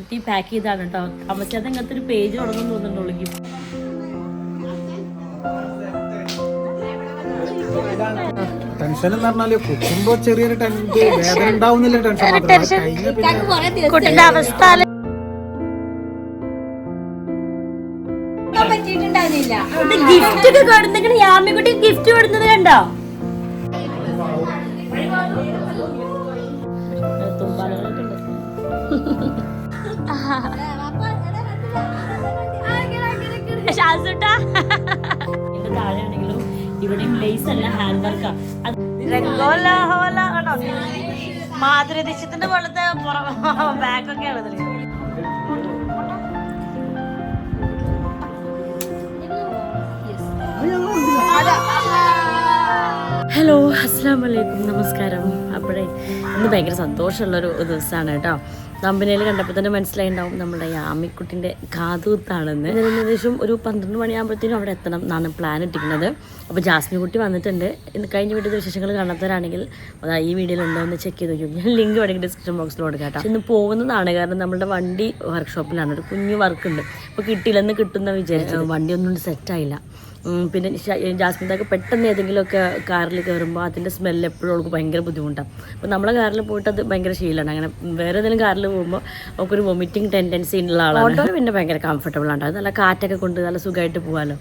കുട്ടി പാക്ക് ചെയ്താണ് കേട്ടോ അമ്മച്ചാത്ത ഇങ്ങനത്തെ ഒരു പേജ് തുടങ്ങും തോന്നുന്നുണ്ടെങ്കിൽ ടെൻഷൻ എന്ന് പറഞ്ഞാൽ കുത്തുമ്പോ ചെറിയൊരു ടെൻഷൻ വേദന ഉണ്ടാവുന്നില്ല ടെൻഷൻ കുട്ടിന്റെ അവസ്ഥ ഗിഫ്റ്റ് ഒക്കെ യാമിക്കുട്ടി ഗിഫ്റ്റ് കൊടുത്തത് കണ്ടോ? ഷാസുട്ടാ. എന്റെ അല്ല ഹാൻഡ് വർക്കാ മാധുരി ദീക്ഷിത്തിന്റെ പോലത്തെ ഇതിൽ. ഹലോ അസ്സാം വലൈക്കും നമസ്കാരം. അപ്പോഴേ ഇന്ന് ഭയങ്കര സന്തോഷമുള്ളൊരു ദിവസമാണ് കേട്ടോ. കമ്പനിയിൽ കണ്ടപ്പോൾ തന്നെ മനസ്സിലായിണ്ടാവും നമ്മുടെ യാമിക്കുട്ടിന്റെ കാതൂത്താണെന്ന്. ഏകദേശം ഒരു പന്ത്രണ്ട് മണിയാകുമ്പോഴത്തേനും അവിടെ എത്തണം എന്നാണ് പ്ലാൻ ഇട്ടിരിക്കുന്നത്. അപ്പോൾ ജാസ്മിൻ കുട്ടി വന്നിട്ടുണ്ട്. ഇന്ന് കഴിഞ്ഞ വീട്ടിൽ വിശേഷങ്ങൾ കാണാത്തവരാണെങ്കിൽ അത് ഈ വീഡിയോയിൽ ഉണ്ടോ എന്ന് ചെക്ക് ചെയ്ത് നോക്കും. ഞാൻ ലിങ്ക് വേണമെങ്കിൽ ഡിസ്ക്രിപ്ഷൻ ബോക്സിൽ കൊടുക്കാം കേട്ടോ. ഇന്ന് പോകുന്നതാണ്. കാരണം നമ്മുടെ വണ്ടി വർക്ക്ഷോപ്പിലാണ് ഒരു കുഞ്ഞു വർക്ക് ഉണ്ട്. അപ്പോൾ കിട്ടിയില്ലെന്ന് കിട്ടുന്ന വിചാരിച്ചു വണ്ടി ഒന്നും സെറ്റായില്ല പിന്നെ ജാസ്മിന്റെ ജാസ്മിൻതാക്ക് പെട്ടെന്ന് ഏതെങ്കിലുമൊക്കെ കാറിൽ കയറുമ്പോൾ അതിന്റെ സ്മെല്ല് എപ്പോഴും അവൾക്ക് ഭയങ്കര ബുദ്ധിമുട്ടാണ് അപ്പോൾ നമ്മളെ കാറിൽ പോയിട്ട് അത് ഭയങ്കര ശീലമാണ്. അങ്ങനെ വേറെ ഏതെങ്കിലും കാറിൽ പോകുമ്പോൾ അവൾക്കൊരു വൊമിറ്റിംഗ് ടെൻഡൻസി ഉള്ള ആളാണ്. ഓട്ടോ പിന്നെ ഭയങ്കര കംഫർട്ടബിൾ ആണ്. അത് നല്ല കാറ്റൊക്കെ കൊണ്ട് നല്ല സുഖമായിട്ട് പോകാമല്ലോ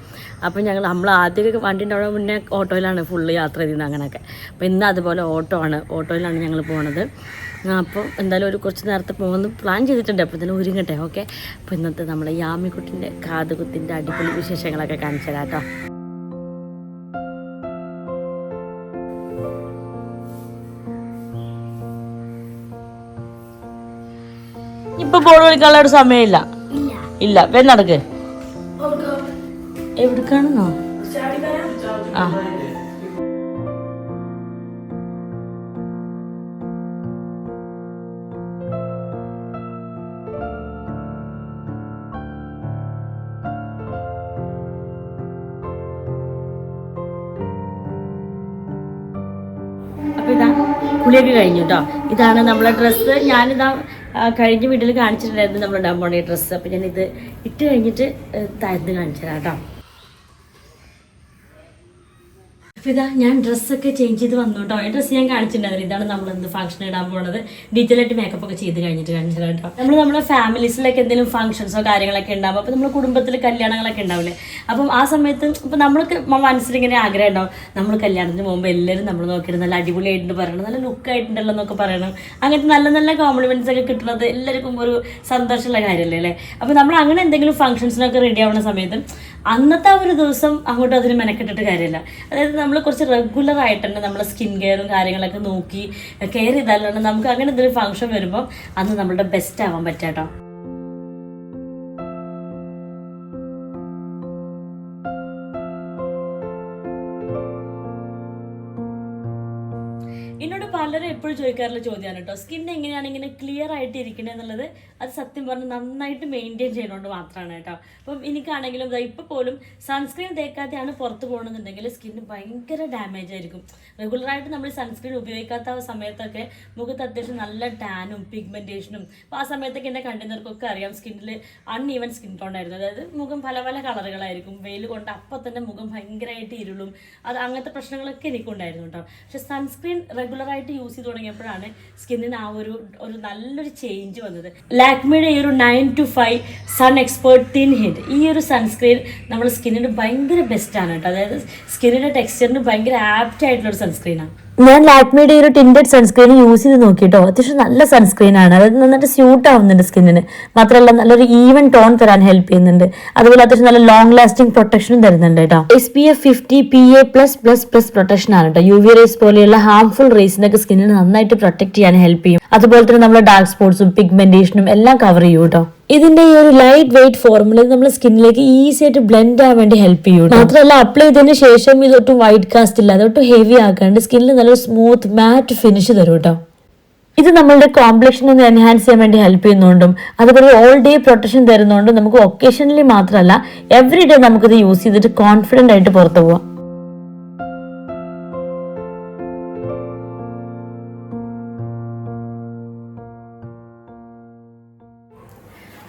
അപ്പോൾ ഞങ്ങൾ നമ്മൾ ആദ്യമൊക്കെ വണ്ടി ഉണ്ടാവുന്ന മുന്നേ ഓട്ടോയിലാണ് ഫുള്ള് യാത്ര ചെയ്യുന്നത് അങ്ങനെയൊക്കെ. അപ്പോൾ ഇന്ന് അതുപോലെ ഓട്ടോ ആണ്. ഓട്ടോയിലാണ് ഞങ്ങൾ പോണത്. അപ്പോൾ എന്തായാലും ഒരു കുറച്ച് നേരത്തെ പോകുന്ന പ്ലാൻ ചെയ്തിട്ടുണ്ട്. അപ്പോൾ തന്നെ ഒരുങ്ങട്ടെ ഓക്കെ അപ്പോൾ ഇന്നത്തെ നമ്മുടെ യാമിക്കുട്ടിന്റെ കാതുകുത്തിന്റെ അടിപൊളി വിശേഷങ്ങളൊക്കെ കാണിച്ചു തരാം കേട്ടോ. ഇപ്പൊ ബോൾ കളിക്കാനുള്ള ഒരു സമയമില്ല. ഇല്ല. വേ നടക്ക്. എവിടേക്കാണെന്നോ? ആ. കുളിയൊക്കെ കഴിഞ്ഞു കേട്ടോ ഇതാണ് നമ്മളെ ഡ്രസ്സ് ഞാനിതാ കഴിഞ്ഞ വീട്ടിൽ കാണിച്ചിട്ടുണ്ടായിരുന്നു ഇടാൻ പോണ ഡ്രസ്സ് അപ്പം ഞാനിത് ഇട്ട് കഴിഞ്ഞിട്ട് താഴ്ന്ന് കാണിച്ചു തരാം കേട്ടോ അപ്പോൾ ഇതാ ഞാൻ ഡ്രസ്സൊക്കെ ചേഞ്ച് ചെയ്ത് വന്നു കേട്ടോ ഈ ഡ്രസ്സ് ഞാൻ കാണിച്ചിട്ടുണ്ടായിരുന്നു. ഇതാണ് നമ്മൾ എന്ത് ഫംഗ്ഷൻ ഇടാൻ പോണത്. ഡീറ്റെയിൽ ആയിട്ട് മേക്കപ്പ് ഒക്കെ ചെയ്ത് കഴിഞ്ഞിട്ട് കാണിച്ചത് കേട്ടോ നമ്മൾ നമ്മുടെ ഫാമിലീസിലൊക്കെ എന്തെങ്കിലും ഫംഗ്ഷൻസോ കാര്യങ്ങളൊക്കെ ഉണ്ടാവും. അപ്പോൾ നമ്മുടെ കുടുംബത്തിൽ കല്യാണങ്ങളൊക്കെ ഉണ്ടാവില്ലേ? അപ്പം ആ സമയത്ത് ഇപ്പം നമ്മൾക്ക് മനസ്സിലിങ്ങനെ ആഗ്രഹം ഉണ്ടാവും നമ്മൾ കല്യാണത്തിന് മുമ്പ് എല്ലാവരും നമ്മൾ നോക്കിയിട്ട് നല്ല അടിപൊളിയായിട്ടുണ്ട് പറയണം. നല്ല ലുക്കായിട്ടുണ്ടല്ലോ എന്നൊക്കെ പറയണം. അങ്ങനത്തെ നല്ല നല്ല കോംപ്ലിമെന്റ്സ് ഒക്കെ കിട്ടുന്നത് എല്ലാവർക്കും ഒരു സന്തോഷമുള്ള കാര്യമല്ലേ അല്ലേ? അപ്പോൾ നമ്മൾ അങ്ങനെ എന്തെങ്കിലും ഫംഗ്ഷൻസിനൊക്കെ റെഡി ആവുന്ന സമയത്ത് അന്നത്തെ ആ ഒരു ദിവസം അങ്ങോട്ട് അതിന് മെനക്കെട്ടിട്ട് കാര്യമില്ല. അതായത് നമ്മൾ കുറച്ച് റെഗുലർ ആയിട്ട് തന്നെ നമ്മളെ സ്കിൻ കെയറും കാര്യങ്ങളൊക്കെ നോക്കി കെയർ ചെയ്താലാണ് നമുക്ക് അങ്ങനെ എന്തെങ്കിലും ഫംഗ്ഷൻ വരുമ്പോൾ അന്ന് നമ്മളുടെ ബെസ്റ്റ് ആവാൻ പറ്റാട്ടോ എന്നോട് പലരും എപ്പോഴും ചോദിക്കാറുള്ള ചോദ്യമാണ് കേട്ടോ സ്കിൻ എങ്ങനെയാണ് ഇങ്ങനെ ക്ലിയർ ആയിട്ട് ഇരിക്കണേ എന്നുള്ളത് അത് സത്യം പറഞ്ഞ് നന്നായിട്ട് മെയിന്റെയിൻ ചെയ്യണോണ്ട് മാത്രമാണ് കേട്ടോ അപ്പം എനിക്കാണെങ്കിലും ഇപ്പം പോലും സൺസ്ക്രീൻ തേക്കാതെയാണ് പുറത്ത് പോകണമെന്നുണ്ടെങ്കിൽ സ്കിന്ന് ഭയങ്കര ഡാമേജ് ആയിരിക്കും. റെഗുലറായിട്ട് നമ്മൾ സൺസ്ക്രീൻ ഉപയോഗിക്കാത്ത സമയത്തൊക്കെ മുഖത്ത് അത്യാവശ്യം നല്ല ടാനും പിഗ്മെന്റേഷനും അപ്പോൾ ആ സമയത്തൊക്കെ എന്നെ കണ്ടുന്നവർക്കൊക്കെ അറിയാം സ്കിന്നിൽ അൺഈവൻ സ്കിൻ ടോൺ ആയിരുന്നു. അതായത് മുഖം പല പല കളറുകളായിരിക്കും. വെയിൽ കൊണ്ട് അപ്പം തന്നെ മുഖം ഭയങ്കരമായിട്ട് ഇരുളും. അത് അങ്ങനത്തെ പ്രശ്നങ്ങളൊക്കെ എനിക്കുണ്ടായിരുന്നു കേട്ടോ പക്ഷെ സൺസ്ക്രീൻ റെഗുലറായിട്ട് യൂസ് ചെയ്ത് തുടങ്ങിയപ്പോഴാണ് സ്കിന്നിന് ആ ഒരു ഒരു നല്ലൊരു ചേഞ്ച് വന്നത്. ലാക്മിയുടെ ഈ ഒരു nine two five sun expert thin hit ഈ ഒരു സൺസ്ക്രീൻ നമ്മുടെ സ്കിന്നിന് ഭയങ്കര ബെസ്റ്റാണ് കേട്ടോ. അതായത് സ്കിന്നിന്റെ ടെക്സ്ചറിന് ഭയങ്കര ആപ്റ്റ് ആയിട്ടുള്ള ഒരു സൺസ്ക്രീനാണ് ഞാൻ ലാക്മിയുടെ ഒരു ടിന്റഡ് സൺസ്ക്രീൻ യൂസ് ചെയ്ത് നോക്കിയിട്ടോ അത്യാവശ്യം നല്ല സൺസ്ക്രീൻ ആണ്. അതായത് നന്നായിട്ട് സ്യൂട്ട് ആവുന്നുണ്ട് സ്കിന്നിന് മാത്രമല്ല നല്ലൊരു ഈവൻ ടോൺ തരാൻ ഹെൽപ്പ് ചെയ്യുന്നുണ്ട്. അതുപോലെ അത്യാവശ്യം നല്ല ലോങ് ലാസ്റ്റിംഗ് പ്രൊട്ടക്ഷനും തരുന്നുണ്ട് കേട്ടോ S P F fifty P A plus plus plus protection ആണ് കേട്ടോ യു വി റേസ് പോലെയുള്ള ഹാർംഫുൾ റേസിനൊക്കെ സ്കിന്നിന് നന്നായിട്ട് പ്രൊട്ടക്ട് ചെയ്യാൻ ഹെൽപ്പ് ചെയ്യും. അതുപോലെ തന്നെ നമ്മുടെ ഡാർക്ക് സ്പോട്സും പിഗ്മെന്റേഷനും എല്ലാം കവർ ചെയ്യും കേട്ടോ ഇതിന്റെ ഈ ഒരു ലൈറ്റ് വെയിറ്റ് ഫോർമുല നമ്മൾ സ്കിന്നിലേക്ക് ഈസി ആയിട്ട് ബ്ലെൻഡ് ആവാൻ വേണ്ടി ഹെൽപ്പ് ചെയ്യും. മാത്രമല്ല അപ്ലൈ ചെയ്തതിന് ശേഷം ഇതൊട്ടും വൈറ്റ് കാസ്റ്റ് ഇല്ല. അതൊട്ടും ഹെവി ആക്കാണ്ട് സ്കിന്നിൽ നല്ലൊരു സ്മൂത്ത് മാറ്റ് ഫിനിഷ് തരും കേട്ടോ ഇത് നമ്മളുടെ കോംപ്ലക്ഷൻ ഒന്ന് എൻഹാൻസ് ചെയ്യാൻ വേണ്ടി ഹെൽപ്പ് ചെയ്യുന്നുണ്ടും. അതുപോലെ ഓൾ ഡേ പ്രൊട്ടക്ഷൻ തരുന്നുണ്ടും. നമുക്ക് ഒക്കേഷനലി മാത്രമല്ല എവറി ഡേ നമുക്കിത് യൂസ് ചെയ്തിട്ട് കോൺഫിഡന്റ് ആയിട്ട് പുറത്തു പോവാം.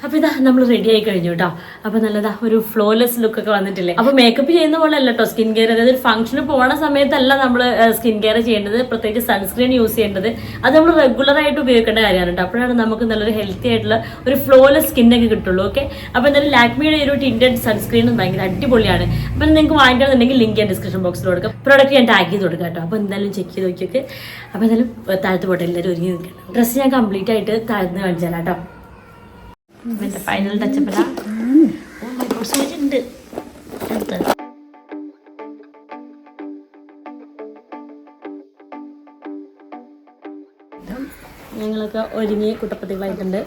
അപ്പൊ ഇതാ നമ്മൾ റെഡി ആയി കഴിഞ്ഞു കേട്ടോ അപ്പൊ നല്ലതാ ഒരു ഫ്ലോലെസ് ലുക്ക് ഒക്കെ വന്നിട്ടില്ലേ? അപ്പൊ മേക്കപ്പ് ചെയ്യുന്ന പോലെ അല്ല കേട്ടോ സ്കിൻ കെയർ അതായത് ഒരു ഫംഗ്ഷന് പോണ സമയത്തല്ല നമ്മൾ സ്കിൻ കെയർ ചെയ്യേണ്ടത്. പ്രത്യേകിച്ച് സൺസ്ക്രീൻ യൂസ് ചെയ്യേണ്ടത്. അത് നമ്മൾ റെഗുലർ ആയിട്ട് ഉപയോഗിക്കേണ്ട കാര്യമാണ് കേട്ടോ അപ്പോഴാണ് നമുക്ക് നല്ലൊരു ഹെൽത്തി ആയിട്ടുള്ള ഒരു ഫ്ലോലെസ് സ്കിന്നൊക്കെ കിട്ടുള്ളൂ ഓക്കെ അപ്പൊ എന്തായാലും ലാക്മിയുടെ ഒരു ടിന്റഡ് സൺസ്ക്രീൻ ഭയങ്കര അടിപൊളിയാണ്. അപ്പൊ നിങ്ങൾക്ക് വാങ്ങിക്കണമെന്നുണ്ടെങ്കിൽ ലിങ്ക് ഞാൻ ഡിസ്ക്രിപ്ഷൻ ബോക്സിൽ കൊടുക്കാം. പ്രോഡക്റ്റ് ഞാൻ ടാഗ് ചെയ്ത് കൊടുക്കാം കേട്ടോ അപ്പൊ എന്തായാലും ചെക്ക് ചെയ്ത് നോക്കിയൊക്കെ. അപ്പൊ എന്തായാലും താഴത്ത് പോട്ടെ എല്ലാവരും ഒരുങ്ങി നിൽക്കണം. ഡ്രസ്സ് ഞാൻ കംപ്ലീറ്റ് ആയിട്ട് താഴ്ന്ന് കാണിച്ചാലാട്ടോ എന്റെ ഫൈനൽ ടച്ചപ്പ് ഉണ്ട് അടുത്തത് ഞങ്ങളൊക്കെ ഒരുങ്ങി കുട്ടപ്പത്തികളായിട്ടുണ്ട്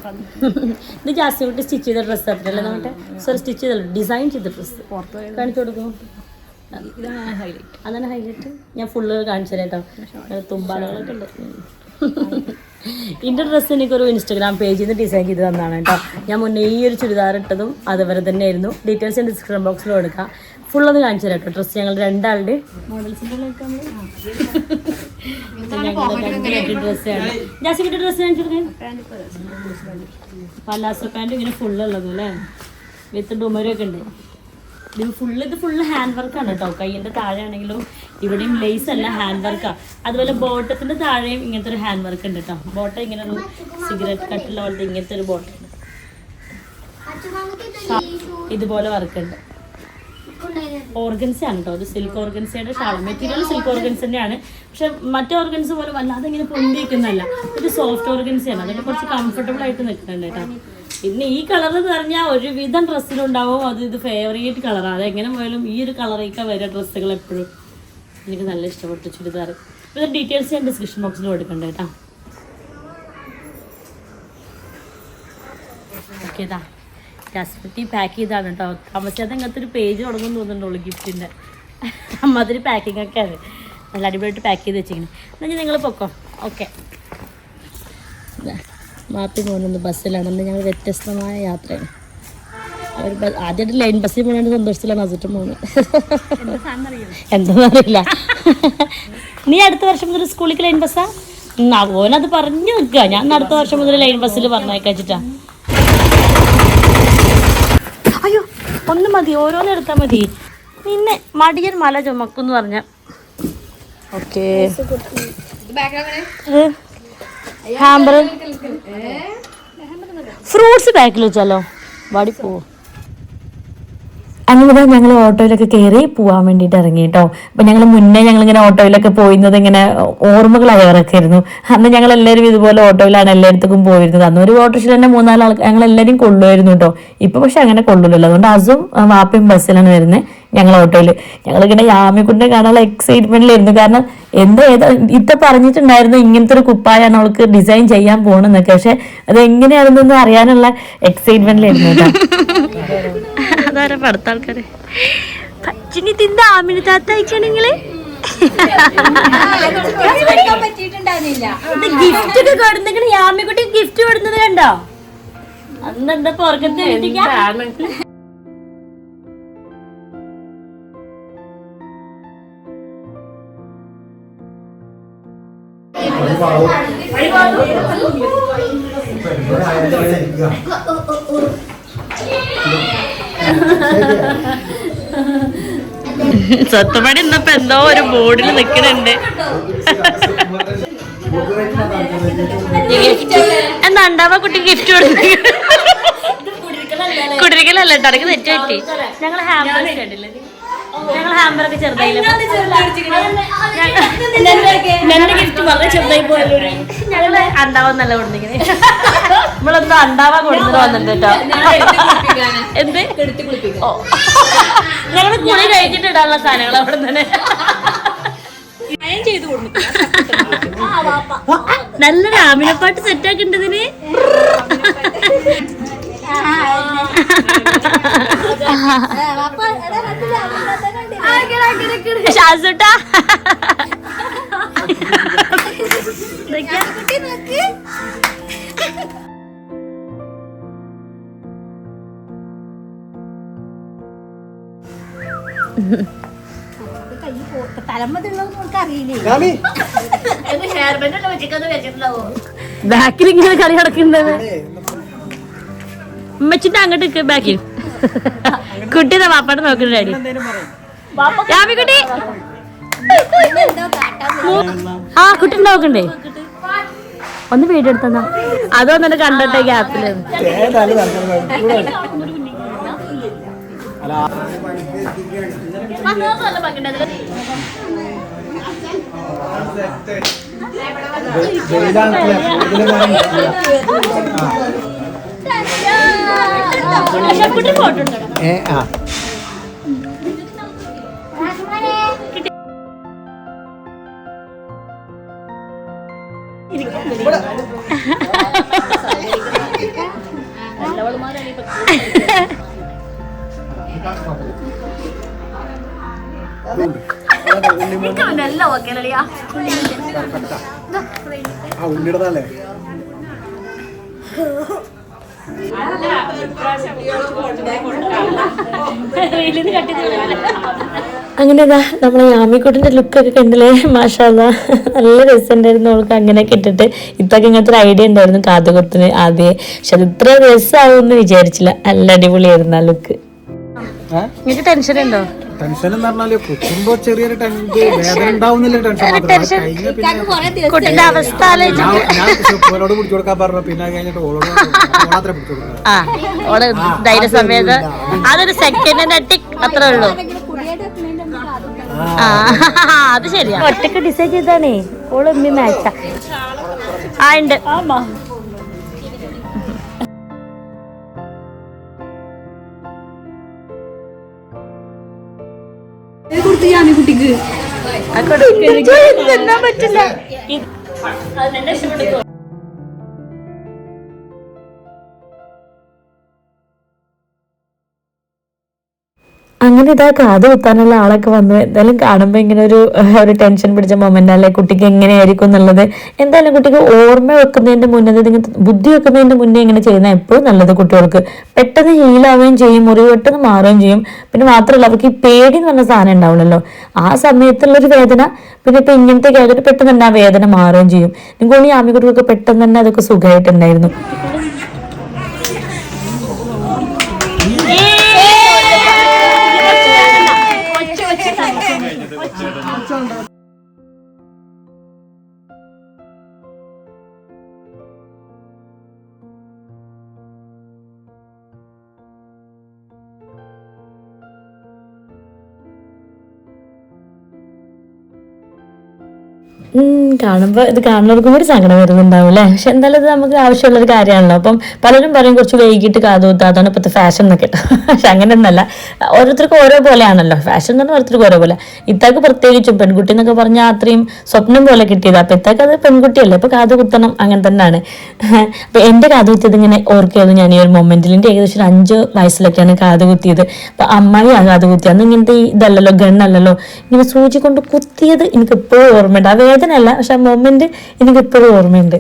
ഇത് ജാസ്തി വിട്ട് സ്റ്റിച്ച് ചെയ്ത ഡ്രസ്സ് ആയിട്ടല്ലേ നമ്മുടെ സോറി സ്റ്റിച്ച് ചെയ്തല്ലോ. ഡിസൈൻ ചെയ്ത ഡ്രസ്സ് കാണിച്ചു കൊടുക്കും അതാണ് ഹൈലൈറ്റ് ഞാൻ ഫുള്ള് കാണിച്ചു തരാം കേട്ടോ തുമ്പാടുകളൊക്കെ ഉണ്ട്. ഇതിന്റെ ഡ്രസ്സ് എനിക്കൊരു ഇൻസ്റ്റാഗ്രാം പേജിൽ നിന്ന് ഡിസൈൻ ചെയ്ത് തന്നതാണ് കേട്ടോ. ഞാൻ മുന്നേ ഈ ഒരു ചുരിദാർ ഇട്ടതും അതുപോലെ തന്നെ ആയിരുന്നു ഡീറ്റെയിൽസ് ഞാൻ ഡിസ്ക്രിപ്ഷൻ ബോക്സിൽ കൊടുക്കാം ഫുൾ ഒന്ന് കാണിച്ചു തരാം കേട്ടോ. ഡ്രസ്സ് ഞങ്ങൾ രണ്ടാളുടെ ഡ്രസ്സാണ് ഡ്രസ്സ് കാണിച്ചു പലാസോ പാന്റ് ഇങ്ങനെ ഫുള്ള് ഉള്ളത് അല്ലേ? വിത്ത് ഡുമരൊക്കെ ഉണ്ട്. ഇത് ഫുള്ള് ഇത് ഫുള്ള് ഹാൻഡ് വർക്കാണ് കേട്ടോ. കയ്യിന്റെ താഴെ ആണെങ്കിലും ഇവിടെയും ലേസ് അല്ല ഹാൻഡ് വർക്കാണ് അതുപോലെ ബോട്ടത്തിന്റെ താഴെയും ഇങ്ങനത്തെ ഒരു ഹാൻഡ് വർക്ക് ഉണ്ട് കേട്ടോ ബോട്ടം ഇങ്ങനെ ഒരു സിഗരറ്റ് കട്ടിലുള്ള പോലത്തെ ഇങ്ങനത്തെ ഒരു ബോട്ടം ഉണ്ട്. ഇതുപോലെ വർക്ക് ഉണ്ട്. ഓർഗൻസ ആണ് കേട്ടോ ഇത് സിൽക്ക് ഓർഗൻസയുടെ ഷാൾ മെറ്റീരിയൽ സിൽക്ക് ഓർഗൻസ് തന്നെയാണ്. പക്ഷെ മറ്റേ ഓർഗൻസ് പോലെ വല്ലാതെ ഇങ്ങനെ പൊന്തി നിൽക്കുന്നതല്ല ഇത് സോഫ്റ്റ് ഓർഗൻസയാണ് അതൊക്കെ കുറച്ച് കംഫർട്ടബിൾ ആയിട്ട് നിൽക്കുന്നുണ്ട് കേട്ടോ പിന്നെ ഈ കളർ എന്ന് പറഞ്ഞാൽ ഒരുവിധം ഡ്രസ്സിലുണ്ടാവും അത് ഇത് ഫേവറേറ്റ് കളറാണ് അത് എങ്ങനെ പോയാലും ഈ ഒരു കളറേക്കാണ് വരിക ഡ്രസ്സുകൾ എപ്പോഴും. എനിക്ക് നല്ല ഇഷ്ടപ്പെട്ടു ചുരിദാർ. ഇത് ഡീറ്റെയിൽസ് ഞാൻ ഡിസ്ക്രിപ്ഷൻ ബോക്സിൽ കൊടുക്കണ്ട കേട്ടോ. ഓക്കെ പാക്ക് ചെയ്താണ് കേട്ടോ. താമസിയാതെ ഇങ്ങനത്തെ ഒരു പേജ് തുടങ്ങും തോന്നുന്നുള്ളൂ ഗിഫ്റ്റിന്റെ അമ്മാതിരി പാക്കിംഗ് ഒക്കെയാണ് നല്ല അടിപൊളിയായിട്ട് പാക്ക് ചെയ്ത് വെച്ചിരിക്കുന്നത് എന്നാൽ നിങ്ങൾ പൊക്കോ. ഓക്കെ മാപ്പി പോകുന്നത് ബസ്സിലാണ്. അന്ന് ഞങ്ങൾ വ്യത്യസ്തമായ യാത്രയാണ്. അവർ ആദ്യമായിട്ട് ലൈൻ ബസ്സിൽ പോകേണ്ട സന്തോഷത്തിലാണ് അസിട്ട് പോകുന്നത് എന്താണെന്നറിയില്ല നീ അടുത്ത വർഷം മുതൽ സ്കൂളിലേക്ക് ലൈൻ ബസ്സാ? അവനത് പറഞ്ഞു നിൽക്കുക ഞാൻ അടുത്ത വർഷം മുതൽ ലൈൻ ബസ്സിൽ പറഞ്ഞയക്കാച്ചിട്ടാ അയ്യോ ഒന്ന് മതി. ഓരോന്ന് എടുത്താൽ മതി. പിന്നെ മടിയൻ മല ചുമക്കും എന്ന് പറഞ്ഞ. ഓക്കേ. ഹാമ്പർ ഫ്രൂട്ട്സ് ബാക്കിൽ വെച്ചാലോ? വാടി പോവോ അങ്ങനെ ഞങ്ങൾ ഓട്ടോയിലൊക്കെ കയറി പോവാൻ വേണ്ടിയിട്ട് ഇറങ്ങി കേട്ടോ. അപ്പം ഞങ്ങൾ മുന്നേ ഞങ്ങളിങ്ങനെ ഓട്ടോയിലൊക്കെ പോയിരുന്നത് ഇങ്ങനെ ഓർമ്മകളായി ഇറക്കായിരുന്നു അന്ന് ഞങ്ങൾ എല്ലാവരും ഇതുപോലെ ഓട്ടോയിലാണ് എല്ലായിടത്തേക്കും പോയിരുന്നത്. അന്ന് ഒരു ഓട്ടോയിൽ തന്നെ മൂന്നാൽ ആൾ ഞങ്ങൾ എല്ലാവരും കൊള്ളുമായിരുന്നു കേട്ടോ. ഇപ്പൊ പക്ഷെ അങ്ങനെ കൊള്ളില്ലല്ലോ. അതുകൊണ്ട് അസും വാപ്പയും ബസ്സിലാണ് വരുന്നത് ഞങ്ങൾ ഓട്ടോയിൽ. ഞങ്ങളിങ്ങനെ യാമിക്കുട്ടിനെ കാണാനുള്ള എക്സൈറ്റ്മെന്റിലായിരുന്നു കാരണം എന്താ ഏതാ ഇത്ത പറഞ്ഞിട്ടുണ്ടായിരുന്നു ഇങ്ങനത്തെ ഒരു കുപ്പായാണ് അവൾക്ക് ഡിസൈൻ ചെയ്യാൻ പോകണമെന്നൊക്കെ പക്ഷെ അത് എങ്ങനെയാണെന്നൊന്നും അറിയാനുള്ള എക്സൈറ്റ്മെന്റിലായിരുന്നു കേട്ടോ. അതാരാ പടുത്ത ആൾക്കാര്. പച്ചിനി തിന്ത ആമിന് താത്ത അയച്ചാണെങ്കിൽ ഗിഫ്റ്റ് ഒക്കെ കൊടുന്നെങ്കിൽ യാമിക്കുട്ടി ഗിഫ്റ്റ് കൊടുക്കുന്നത് കണ്ടോ? അന്നെന്താ പുറകത്ത് സ്വത്തപടി ഇന്നിപ്പോ എന്തോ ഒരു ബോർഡിൽ നിക്കണുണ്ട്. എന്താ ഉണ്ടാവാ കുട്ടി ഗിഫ്റ്റ് കൊടുത്തു കുടിരിക്കലല്ല? അടക്ക് തെറ്റ് പറ്റി. ഞങ്ങൾ ഹാപ്പി കണ്ടില്ലേ ഞങ്ങൾ ഹാമ്പറൊക്കെ ചെറുതായില്ല എന്റെ ഗിഫ്റ്റ് വളരെ ചെറുതായി പോയല്ലോ ഞങ്ങൾ നല്ല കൊടുത്തിങ്ങനെ നമ്മളെന്തോ അണ്ടാവാ കൊടുത്തിട്ട് വന്നിട്ടുണ്ട് കേട്ടോ എന്ത് ഓ ഞങ്ങൾ കുളി കഴിച്ചിട്ട് ഇടാനുള്ള സാധനങ്ങൾ അവിടെ തന്നെ നല്ല രാമിനെപ്പാട്ട് സെറ്റ് ആക്കിണ്ടതിന് ഷാസുട്ടാ. ബാക്കിൽ ഇങ്ങനെ കളി നടക്കുന്നത് ഉമ്മച്ചിന്റെ അങ്ങോട്ട് ബാക്കിൽ. കുട്ടിയുടെ വാപ്പാട്ട് നോക്കണ ഡാഡി രാമിക്കുട്ടി. ആ കുട്ടി നോക്കണ്ടേ? ഒന്ന് വീഡിയോ എടുത്തന്നാ. അതൊന്നും കണ്ടോട്ടെ ഗ്യാപ്പിൽ. ഫോട്ടോ എല്ലാം ഓക്കെ ആ ഉണ്ണിടതല്ലേ അങ്ങനെ ഇതാ നമ്മളെ യാമിക്കൂട്ടിന്റെ ലുക്കൊക്കെ കണ്ടില്ലേ? മാഷാല്ല. നല്ല രസമുണ്ടായിരുന്നു അവൾക്ക് അങ്ങനെയൊക്കെ ഇട്ടിട്ട്. ഇത്തൊക്കെ ഇങ്ങനത്തെ ഒരു ഐഡിയ ഉണ്ടായിരുന്നു കാതുകുത്തിന് ആദ്യം. പക്ഷെ അത് ഇത്ര രസമാവുമെന്ന് വിചാരിച്ചില്ല. നല്ല അടിപൊളിയായിരുന്നു ആ ലുക്ക് ടെൻഷൻ ഉണ്ടോ? ടെൻഷൻ എന്ന് പറഞ്ഞാൽ കുത്തുമ്പോ ചെറിയൊരു വേദന ഉണ്ടാവുന്നില്ല ടെൻഷൻ മാത്രം അത് പിന്നെ കുട്ടിന്റെ അവസ്ഥ ആലോചിച്ച് ഞാൻ ഞാൻ ഓനോട് പിടിച്ചു കൊടുക്കാൻ പറഞ്ഞു? പിന്നെ കഴിഞ്ഞിട്ട് ഓളോട് മാത്രമേ പിടിച്ചു ആ ഓൾ അതൊരു സെക്കൻഡിന്റെ ടിക് അത്രേ ഉള്ളൂ. ആ അത് ശരിയാ. ഒറ്റയ്ക്ക് ഡിസൈഡ് ചെയ്താണേ ഓൾ മാച്ചാ ആ ഉണ്ട്. ആ കുട്ടിക്ക് തിന്നാൻ പറ്റില്ല. അങ്ങനെ ഇതാ കാത് കുത്താനുള്ള ആളൊക്കെ വന്നു എന്തായാലും കാണുമ്പോൾ ഇങ്ങനെ ഒരു ഒരു ടെൻഷൻ പിടിച്ച മൊമെന്റ് അല്ലെ? കുട്ടിക്ക് എങ്ങനെയായിരിക്കും എന്നുള്ളത്. എന്തായാലും കുട്ടിക്ക് ഓർമ്മ വെക്കുന്നതിന്റെ മുന്നേ ഇങ്ങനത്തെ ബുദ്ധി വെക്കുന്നതിന്റെ മുന്നേ ഇങ്ങനെ ചെയ്യുന്ന എപ്പോഴും നല്ലത് കുട്ടികൾക്ക്. പെട്ടെന്ന് ഹീലാവുകയും ചെയ്യും മുറിവ് പെട്ടെന്ന് മാറുകയും ചെയ്യും. പിന്നെ മാത്രമല്ല അവർക്ക് ഈ പേടി എന്ന് പറഞ്ഞ സാധനം ഉണ്ടാവുള്ളല്ലോ ആ സമയത്തുള്ളൊരു വേദന പിന്നെ ഇപ്പൊ ഇങ്ങനത്തെ കേട്ടിട്ട് പെട്ടെന്ന് തന്നെ ആ വേദന മാറുകയും ചെയ്യും. നിങ്ങൾക്ക് ഈ ആമിക്കുട്ടികൾക്ക് പെട്ടെന്ന് തന്നെ അതൊക്കെ സുഖമായിട്ടുണ്ടായിരുന്നു. 걱정한다. കാണുമ്പോ ഇത് കാണുന്നവർക്കും കൂടി സങ്കടം വരുന്നുണ്ടാവും അല്ലേ പക്ഷെ എന്തായാലും ഇത് നമുക്ക് ആവശ്യമുള്ളൊരു കാര്യമാണല്ലോ. അപ്പം പലരും പറയും കുറച്ച് വൈകിട്ട് കാതുകുത്ത അതാണ് ഇപ്പോഴത്തെ ഫാഷൻ എന്നൊക്കെ. പക്ഷെ അങ്ങനെയൊന്നല്ല. ഓരോരുത്തർക്കും ഓരോ പോലെയാണല്ലോ. ഫാഷൻ എന്ന് പറഞ്ഞാൽ ഓരോരുത്തർക്കും ഓരോ പോലെ. ഇത്താക്ക് പ്രത്യേകിച്ചും പെൺകുട്ടി എന്നൊക്കെ പറഞ്ഞാൽ അത്രയും സ്വപ്നം പോലെ കിട്ടിയത്. അപ്പം ഇത്താക്ക് അത് പെൺകുട്ടിയല്ലേ? അപ്പൊ കാത് കുത്തണം. അങ്ങനെ തന്നെയാണ്. അപ്പം എന്റെ കാത് കുത്തിയത് ഇങ്ങനെ ഓർക്കുകയായിരുന്നു ഞാൻ ഈ ഒരു മൊമെന്റിൽ. എന്റെ ഏകദേശം ഒരു അഞ്ച് വയസ്സിലൊക്കെയാണ് കാത് കുത്തിയത്. അപ്പം അമ്മായി ആ കാത് കുത്തി അന്ന് ഇങ്ങനത്തെ ഇതല്ലല്ലോ ഗണ്ണല്ലല്ലോ. ഇങ്ങനെ സൂചി കൊണ്ട് കുത്തിയത് എനിക്ക് ഇപ്പോഴും ഓർമ്മയുണ്ട്. ആ വേദന അല്ല പക്ഷെ ആ മൊമെന്റ് എനിക്ക് ഇപ്പോഴും ഓർമ്മയുണ്ട്.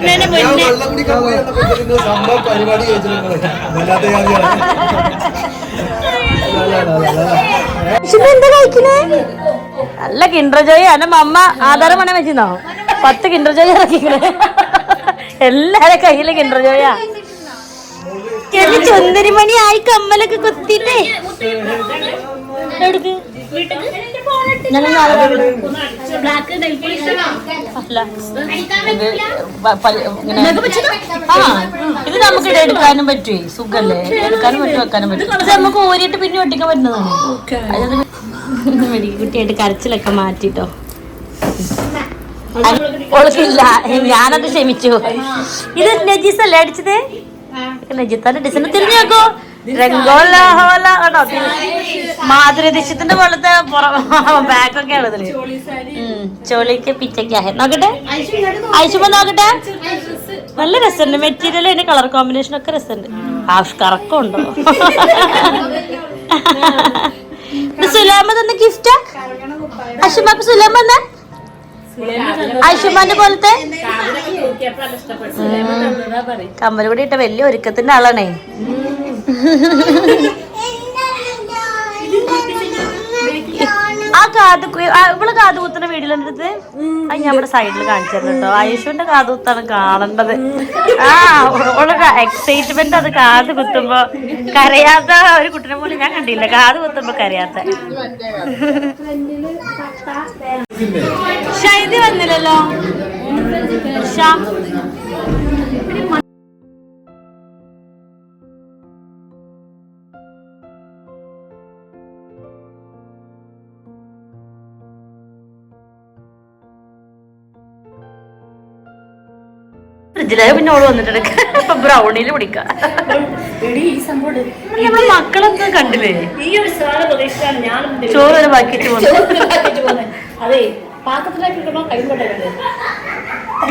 വെള്ളം കുടിക്കാൻ പോയി സംഭവം പരിപാടി ചോദിച്ചിട്ടുണ്ട് നല്ല കിൻഡർ ജോയ് എന്റെ മമ്മ ആധാരം പണയം വെച്ചിരുന്നോ? പത്ത് കിൻഡർ ജോയ് ഇറക്കിക്കണേ. എല്ലാരെ കയ്യിലെ കിൻഡർ ജോയാ ചുന്ദരിമണി ആയി കമ്മലൊക്കെ കുത്തില്ലേ. ഇത് നമുക്ക് എടുക്കാനും പറ്റുമേ സുഖല്ലേ? എടുക്കാനും പറ്റും വെക്കാനും പറ്റും. ഇത് നമുക്ക് ഊരിയിട്ട് പിന്നെ ഒട്ടിക്കാൻ പറ്റുന്നതാണ്. അതായത് മെഡിക്കുട്ടിയായിട്ട് കരച്ചിലൊക്കെ മാറ്റിട്ടോ. ഓൾക്കില്ല ഞാനത് ക്ഷമിച്ചു. ഇത് നജീസ് അല്ലേ അടിച്ചത് നജീത്താന്റെ ഡിസൈൻ തിരിഞ്ഞു നോക്കൂ. രംഗോല ഹോല കേട്ടോ മാധുരി ദീക്ഷത്തിന്റെ പോലത്തെ ബാക്കൊക്കെ ഉള്ളതിൽ ഉം, ചോളിക്ക് പിച്ചക്കാ നോക്കട്ടെ. ഐശുമ നോക്കട്ടെ. നല്ല രസമുണ്ട്. മെറ്റീരിയൽ അതിന്റെ കളർ കോമ്പിനേഷൻ ഒക്കെ രസമുണ്ട്. ആഷ് കറക്കമുണ്ടോ? ഇത് സുലാമ തന്ന ഗിഫ്റ്റാ അശുമാക്ക് സുലാമ തന്ന ആയുഷ്മാന്റെ പോലത്തെ കമ്മൽ കൂടി ഇട്ട വലിയ ഒരുക്കത്തിന്റെ ആളാണേ. കാത് ഇവൾ കാത് കുത്തുന്ന വീട്ടിലുണ്ടത് അത് ഞാൻ ഇവിടെ സൈഡിൽ കാണിച്ചു തരണം കേട്ടോ. ആയുഷുവിന്റെ കാത് കുത്താണ് കാണേണ്ടത്. ആ ഓൾ എക്സൈറ്റ്മെന്റ് അത് കാത് കുത്തുമ്പോ കരയാത്ത ഒരു കുട്ടിനെ പോലും ഞാൻ കണ്ടില്ല. കാത് കുത്തുമ്പോ കരയാത്ത. ഷൈദി വന്നില്ലല്ലോ? ഷാ ഫ്രിഡ്ജിലായ പിന്നെ ഓൾ വന്നിട്ടുണ്ട് ഇപ്പൊ ബ്രൗണിയിൽ നമ്മളെ മക്കളൊന്നും കണ്ടില്ലേ? ഈ ഒരു സാധന പ്രതീക്ഷിച്ചാണ് ഞാൻ ചോറ് പോകുന്നത് അതെ പാത്രത്തിലാക്കി ഇടുമ്പോ കൈ കൊണ്ടേ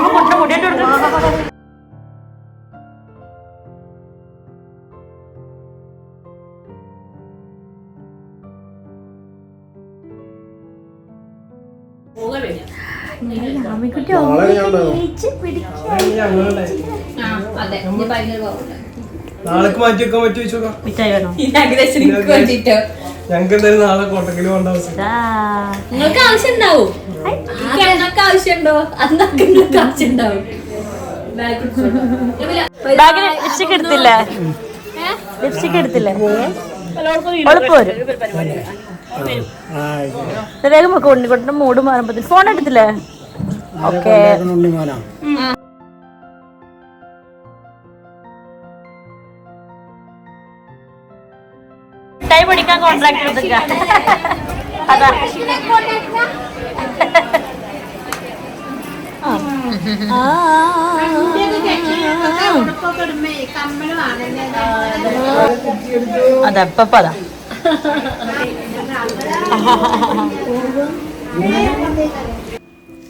മുട്ട മുടിയിട്ട് കൊടുക്കും. നാളേക്ക് മാറ്റി വെക്കാൻ പറ്റുമോ ചോദിച്ചോക്കാം ഞങ്ങൾക്ക് എന്തായാലും നാളെ കോട്ടക്കൽ പോകേണ്ട ആവശ്യം നിങ്ങൾക്ക് ആവശ്യം ഉണ്ടാവും. നിങ്ങൾക്ക് ആവശ്യമുണ്ടോ? അന്നൊക്കെ നിങ്ങൾക്ക് ആവശ്യം ഉണ്ടാവും. ലിപ്സ്റ്റിക് എടുത്തില്ലേ? ലിപ്സ്റ്റിക് എടുത്തില്ലേ? ഇത് വേഗം വെക്കും ഉണ്ണിക്കൊണ്ടിന്റെ മൂഡ് മാറുമ്പോ ഫോൺ എടുത്തില്ലേ? ഓക്കെ ടൈം പഠിക്കാൻ കോൺട്രാക്ട് എടുത്തില്ല അതാ.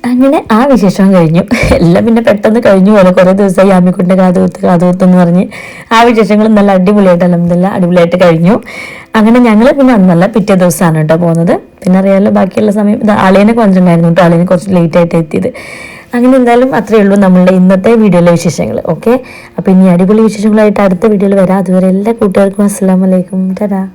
അങ്ങനെ ആ വിശേഷം കഴിഞ്ഞു. എല്ലാം പിന്നെ പെട്ടെന്ന് കഴിഞ്ഞു പോലെ കുറേ ദിവസമായി ആമിക്കുട്ടിന്റെ കാതുകുത്ത് കാതുകുത്ത് എന്ന് പറഞ്ഞ് ആ വിശേഷങ്ങൾ നല്ല അടിപൊളിയായിട്ട് അലഹമില്ല അടിപൊളിയായിട്ട് കഴിഞ്ഞു. അങ്ങനെ ഞങ്ങൾ പിന്നെ അന്നല്ല പിറ്റേ ദിവസമാണ് കേട്ടോ പോകുന്നത്. പിന്നെ അറിയാമല്ലോ ബാക്കിയുള്ള സമയം ഇത് ആളിനെ കൊണ്ടുണ്ടായിരുന്നു കേട്ടോ. ആളിനെ കുറച്ച് ലേറ്റ് ആയിട്ട് എത്തിയത്. അങ്ങനെ എന്തായാലും അത്രയേ ഉള്ളൂ നമ്മളുടെ ഇന്നത്തെ വീഡിയോയിലെ വിശേഷങ്ങൾ ഓക്കെ അപ്പോൾ ഇനി അടിപൊളി വിശേഷങ്ങളായിട്ട് അടുത്ത വീഡിയോയിൽ വരാം. അതുവരെ എല്ലാ കൂട്ടുകാർക്കും അസ്സാം വലൈക്കും തരാം